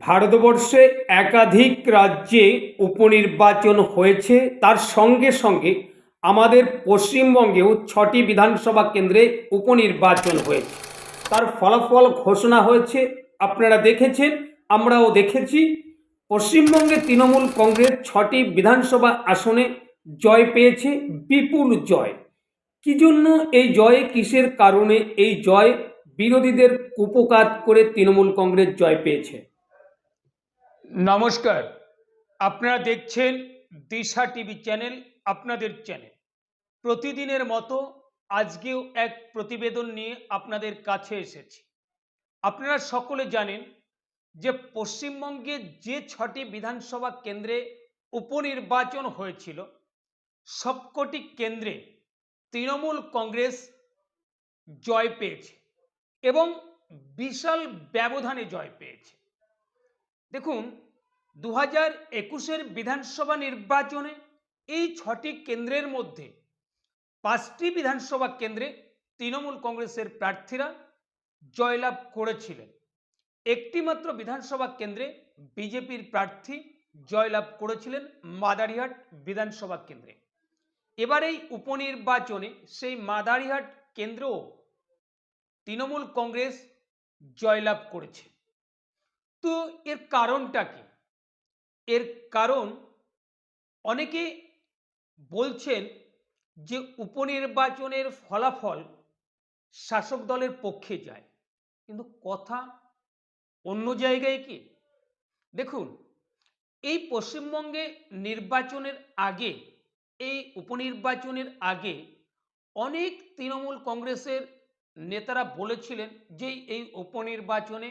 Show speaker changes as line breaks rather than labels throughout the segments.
ভারতবর্ষে একাধিক রাজ্যে উপনির্বাচন হয়েছে। তার সঙ্গে সঙ্গে আমাদের পশ্চিমবঙ্গেও ছটি বিধানসভা কেন্দ্রে উপনির্বাচন হয়েছে। তার ফলাফল ঘোষণা হয়েছে। আপনারা দেখেছেন, আমরাও দেখেছি। পশ্চিমবঙ্গে তৃণমূল কংগ্রেস ছটি বিধানসভা আসনে জয় পেয়েছে, বিপুল জয়। কি জন্য এই জয়ে, কিসের কারণে এই জয়? বিরোধীদের কুপকাত করে তৃণমূল কংগ্রেস জয় পেয়েছে। নমস্কার। আপনারা দেখছেন দিশা টিভি চ্যানেল, আপনাদের চ্যানেল। প্রতিদিনের মতো আজকেও এক প্রতিবেদন নিয়ে আপনাদের কাছে এসেছি। আপনারা সকলে জানেন যে পশ্চিমবঙ্গে যে ছটি বিধানসভা কেন্দ্রে উপনির্বাচন হয়েছিল, সবকটি কেন্দ্রে তৃণমূল কংগ্রেস জয় পেয়েছে এবং বিশাল ব্যবধানে জয় পেয়েছে। দেখুন দু হাজার একুশের বিধানসভা নির্বাচনে এই ছটি কেন্দ্রের মধ্যে পাঁচটি বিধানসভা কেন্দ্রে তৃণমূল কংগ্রেসের প্রার্থীরা জয়লাভ করেছিলেন। একটি মাত্র বিধানসভা কেন্দ্রে বিজেপির প্রার্থী জয়লাভ করেছিলেন মাদারিহাট বিধানসভা কেন্দ্রে। এবার এই উপনির্বাচনে সেই মাদারিহাট কেন্দ্রও তৃণমূল কংগ্রেস জয়লাভ করেছে। তো এর কারণটা কি? এর কারণ অনেকে বলছেন যে উপনির্বাচনের ফলাফল শাসক দলের পক্ষে যায়। কিন্তু কথা অন্য জায়গায় কি? দেখুন, এই পশ্চিমবঙ্গে নির্বাচনের আগে, এই উপনির্বাচনের আগে অনেক তৃণমূল কংগ্রেসের নেতারা বলেছিলেন যে এই উপনির্বাচনে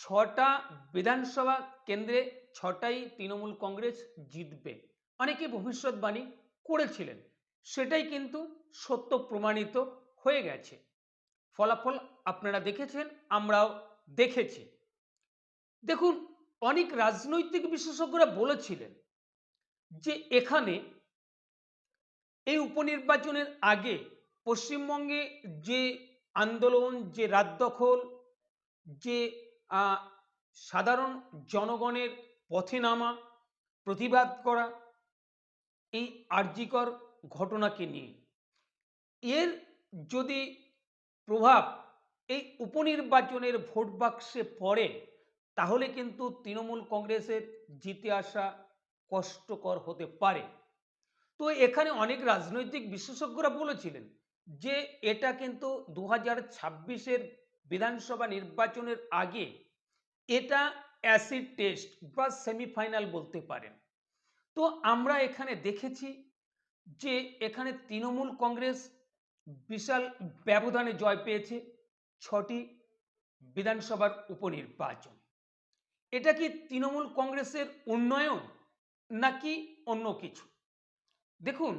ছটা বিধানসভা কেন্দ্রে ছটাই তৃণমূল কংগ্রেস জিতবে। অনেকে ভবিষ্যৎবাণী করেছিলেন। সেটাই কিন্তু সত্য প্রমাণিত হয়ে গেছে। ফলাফল আপনারা দেখেছেন, আমরাও দেখেছি। দেখুন, অনেক রাজনৈতিক বিশেষজ্ঞরা বলেছিলেন যে এখানে এই উপনির্বাচনের আগে পশ্চিমবঙ্গে যে আন্দোলন, যে রাত দখল যে সাধারণ জনগণের পথে নামা, প্রতিবাদ করা এই আর্যিকর ঘটনাকে নিয়ে। এর যদি প্রভাব এই উপনির্বাচনের ভোট বাক্সে পড়ে, তাহলে কিন্তু তৃণমূল কংগ্রেসের জিতে আসা কষ্টকর হতে পারে। তো এখানে অনেক রাজনৈতিক বিশেষজ্ঞরা বলেছিলেন যে, এটা কিন্তু দু হাজার ছাব্বিশের বিধানসভা নির্বাচনের আগে এটা অ্যাসিড টেস্ট বা সেমিফাইনাল বলতে পারেন। তো আমরা এখানে দেখেছি যে এখানে তৃণমূল কংগ্রেস বিশাল ব্যবধানে জয় পেয়েছে ছটি বিধানসভার উপনির্বাচন। এটা কি তৃণমূল কংগ্রেসের উন্নয়ন নাকি অন্য কিছু? দেখুন,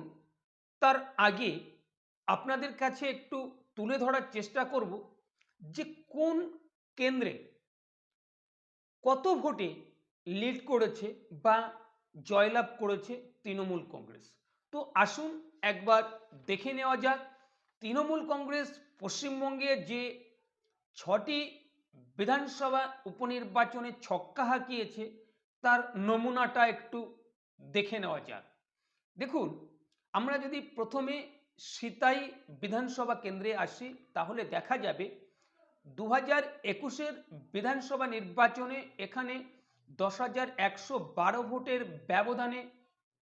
তার আগে আপনাদের কাছে একটু তুলে ধরার চেষ্টা করব। যে কোন কেন্দ্রে কত ভোটে লিড করেছে বা জয়লাভ করেছে তৃণমূল কংগ্রেস। তো আসুন একবার দেখে নেওয়া যাক। তৃণমূল কংগ্রেস পশ্চিমবঙ্গে যে ছটি বিধানসভা উপনির্বাচনে ছক্কা হাঁকিয়েছে, তার নমুনাটা একটু দেখে নেওয়া যাক। দেখুন, আমরা যদি প্রথমে সিতাই বিধানসভা কেন্দ্রে আসি, তাহলে দেখা যাবে দু হাজার একুশের বিধানসভা নির্বাচনে এখানে দশ হাজার একশো বারো ভোটের ব্যবধানে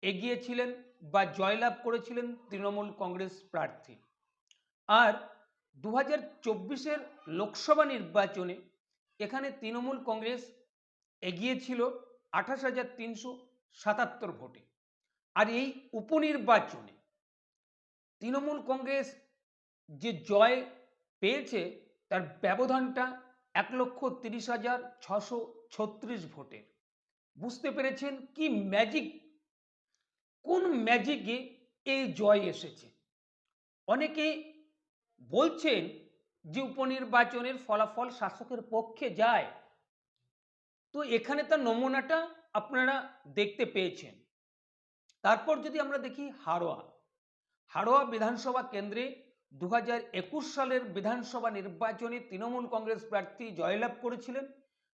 এগিয়েছিলেন বা জয়লাভ করেছিলেন তৃণমূল কংগ্রেস প্রার্থী। আর দু হাজার চব্বিশের লোকসভা নির্বাচনে এখানে তৃণমূল কংগ্রেস এগিয়েছিল আঠাশ হাজার তিনশো সাতাত্তর ভোটে। আর এই উপনির্বাচনে তৃণমূল কংগ্রেস যে জয় পেয়েছে তার ব্যবধানটা এক লক্ষ তিরিশ হাজার ছশো ছত্রিশ ভোটের বুঝতে পেরেছেন কি ম্যাজিক কোন ম্যাজিকে এই জয় এসেছে? অনেকে বলছেন যে উপনির্বাচনের ফলাফল শাসকের পক্ষে যায়। তো এখানে তার নমুনাটা আপনারা দেখতে পেয়েছেন। তারপর যদি আমরা দেখি হাড়োয়া হাড়োয়া বিধানসভা কেন্দ্রে দু হাজার একুশ সালের বিধানসভা নির্বাচনে তৃণমূল কংগ্রেস প্রার্থী জয়লাভ করেছিলেন।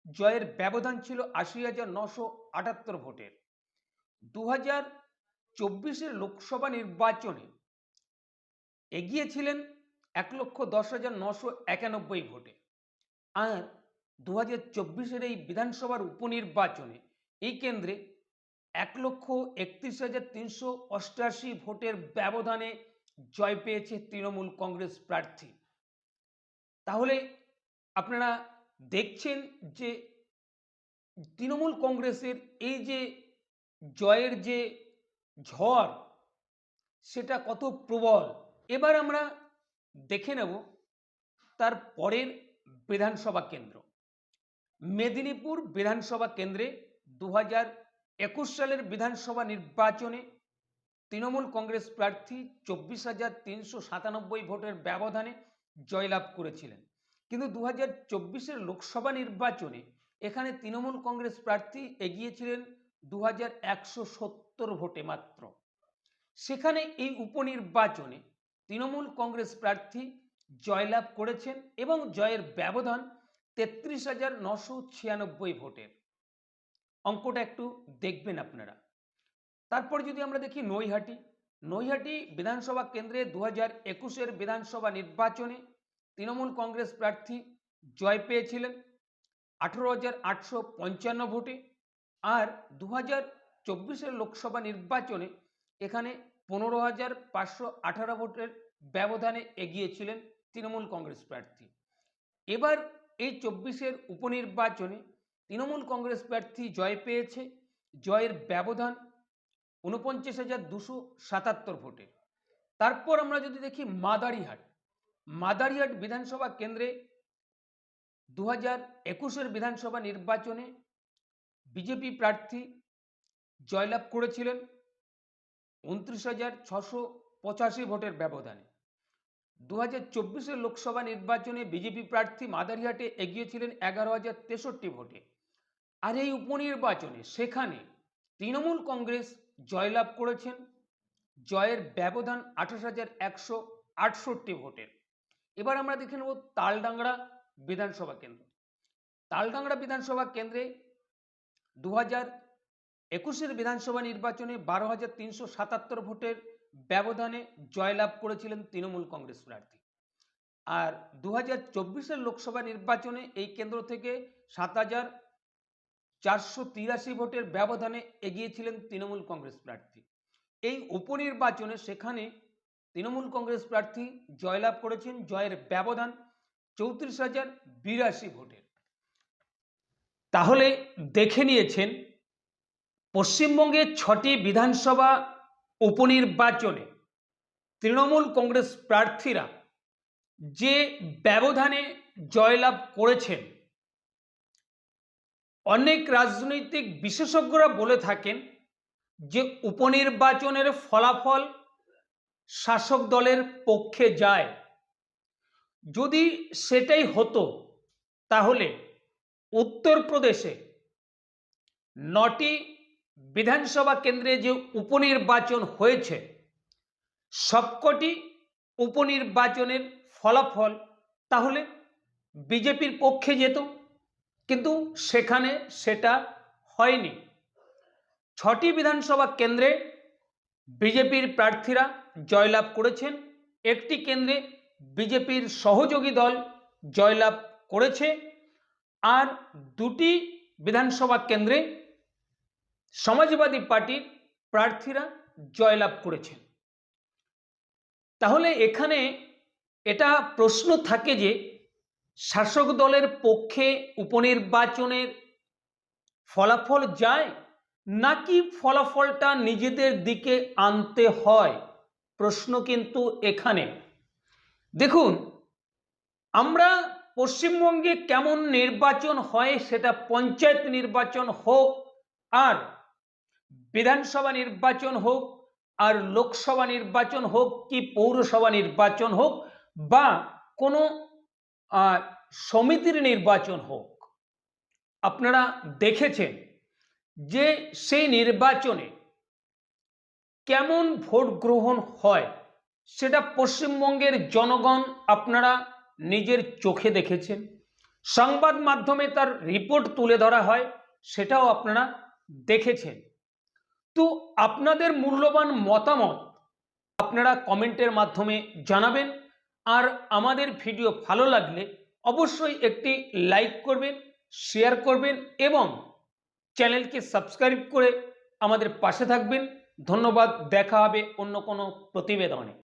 জয়ের ব্যবধান ছিল আশি হাজার নশো আটাত্তর ভোটের। দু হাজার চব্বিশের লোকসভা নির্বাচনে এগিয়ে ছিলেন এক লক্ষ দশ হাজার নশো একানব্বই ভোটে। আর দু হাজার চব্বিশের এই বিধানসভার উপনির্বাচনে এই কেন্দ্রে এক লক্ষ একত্রিশ হাজার তিনশো অষ্টাশি ভোটের ব্যবধানে জয় পেয়েছে তৃণমূল কংগ্রেস প্রার্থী। তাহলে আপনারা দেখছেন যে তৃণমূল কংগ্রেসের এই যে জয়ের যে ঝড়, সেটা কত প্রবল। এবার আমরা দেখে নেব তার পরের বিধানসভা কেন্দ্র। মেদিনীপুর বিধানসভা কেন্দ্রে দু হাজার একুশ সালের বিধানসভা নির্বাচনে তৃণমূল কংগ্রেস প্রার্থী চব্বিশ হাজার তিনশো সাতানব্বই ভোটের ব্যবধানে জয়লাভ করেছিলেন। কিন্তু দু হাজার চব্বিশের লোকসভা নির্বাচনে এখানে তৃণমূল কংগ্রেস প্রার্থী এগিয়েছিলেন দু হাজার একশো সত্তর ভোটে মাত্র। সেখানে এই উপনির্বাচনে তৃণমূল কংগ্রেস প্রার্থী জয়লাভ করেছেন এবং জয়ের ব্যবধান তেত্রিশ হাজার নশো ছিয়ানব্বই ভোটের। অঙ্কটা একটু দেখবেন আপনারা। তারপর যদি আমরা দেখি নৈহাটি নৈহাটি বিধানসভা কেন্দ্রে দু হাজার একুশের বিধানসভা নির্বাচনে তৃণমূল কংগ্রেস প্রার্থী জয় পেয়েছিলেন আঠেরো হাজার আটশো পঞ্চান্ন ভোটে আর দু হাজার চব্বিশের লোকসভা নির্বাচনে এখানে পনেরো হাজার পাঁচশো আঠারো ভোটের ব্যবধানে এগিয়েছিলেন তৃণমূল কংগ্রেস প্রার্থী। এবার এই চব্বিশের উপনির্বাচনে তৃণমূল কংগ্রেস প্রার্থী জয় পেয়েছে, জয়ের ব্যবধান উনপঞ্চাশ হাজার দুশো সাতাত্তর ভোটে। তারপর আমরা যদি দেখি মাদারিহাট মাদারিহাট বিধানসভা কেন্দ্রে দু হাজার একুশের বিধানসভা নির্বাচনে বিজেপি প্রার্থী জয়লাভ করেছিলেন উনত্রিশ হাজার ছশো পঁচাশি ভোটের ব্যবধানে। দু হাজার চব্বিশের লোকসভা নির্বাচনে বিজেপি প্রার্থী মাদারিহাটে এগিয়েছিলেন এগারো হাজার তেষট্টি ভোটে। আর এই উপনির্বাচনে সেখানে তৃণমূল কংগ্রেস জয়লাভ করেছেন। জয়ের ব্যবধান আঠাশ হাজার একশো আটষট্টি ভোটের। এবার আমরা দেখে নেব তালডাংরা বিধানসভা কেন্দ্র। তালডাংরা বিধানসভা কেন্দ্রে দু হাজার একুশের বিধানসভা নির্বাচনে বারো হাজার তিনশো সাতাত্তর ভোটের ব্যবধানে জয়লাভ করেছিলেন তৃণমূল কংগ্রেস প্রার্থী। আর দু হাজার চব্বিশের লোকসভা নির্বাচনে এই কেন্দ্র থেকে সাত হাজার চারশো তিরাশি ভোটের ব্যবধানে এগিয়েছিলেন তৃণমূল কংগ্রেস প্রার্থী। এই উপনির্বাচনে সেখানে তৃণমূল কংগ্রেস প্রার্থী জয়লাভ করেছেন, জয়ের ব্যবধান চৌত্রিশ হাজার বিরাশি ভোটের। তাহলে দেখে নিয়েছেন পশ্চিমবঙ্গের ছটি বিধানসভা উপনির্বাচনে তৃণমূল কংগ্রেস প্রার্থীরা যে ব্যবধানে জয়লাভ করেছেন অনেক রাজনৈতিক বিশেষজ্ঞরা বলে থাকেন যে উপনির্বাচনের ফলাফল শাসক দলের পক্ষে যায়। যদি সেটাই হতো, তাহলে উত্তরপ্রদেশে নটি বিধানসভা কেন্দ্রে যে উপনির্বাচন হয়েছে, সবকটি উপনির্বাচনের ফলাফল তাহলে বিজেপির পক্ষে যেত। কিন্তু সেখানে সেটা হয়নি। ছটি বিধানসভা কেন্দ্রে বিজেপির প্রার্থীরা জয়লাভ করেছেন। একটি কেন্দ্রে বিজেপির সহযোগী দল জয়লাভ করেছে আর দুটি বিধানসভা কেন্দ্রে সমাজবাদী পার্টির প্রার্থীরা জয়লাভ করেছেন। তাহলে এখানে এটা প্রশ্ন থাকে যে শাসক দলের পক্ষে উপনির্বাচনের ফলাফল যায় নাকি ফলাফলটা নিজেদের দিকে আনতে হয়? প্রশ্ন কিন্তু এখানে। দেখুন, আমরা পশ্চিমবঙ্গে কেমন নির্বাচন হয় সেটা পঞ্চায়েত নির্বাচন হোক আর বিধানসভা নির্বাচন হোক আর লোকসভা নির্বাচন হোক কি পৌরসভা নির্বাচন হোক বা কোনো সমিতির নির্বাচন হোক, আপনারা দেখেছেন যে সেই নির্বাচনে কেমন ভোট গ্রহণ হয় সেটা পশ্চিমবঙ্গের জনগণ আপনারা নিজের চোখে দেখেছেন। সংবাদ মাধ্যমে তার রিপোর্ট তুলে ধরা হয়, সেটাও আপনারা দেখেছেন। তো আপনাদের মূল্যবান মতামত আপনারা কমেন্টের মাধ্যমে জানাবেন। আর আমাদের ভিডিও ভালো লাগলে অবশ্যই একটি লাইক করবেন, শেয়ার করবেন এবং চ্যানেলকে সাবস্ক্রাইব করে আমাদের পাশে থাকবেন। ধন্যবাদ, দেখা হবে অন্য কোনো প্রতিবেদনে।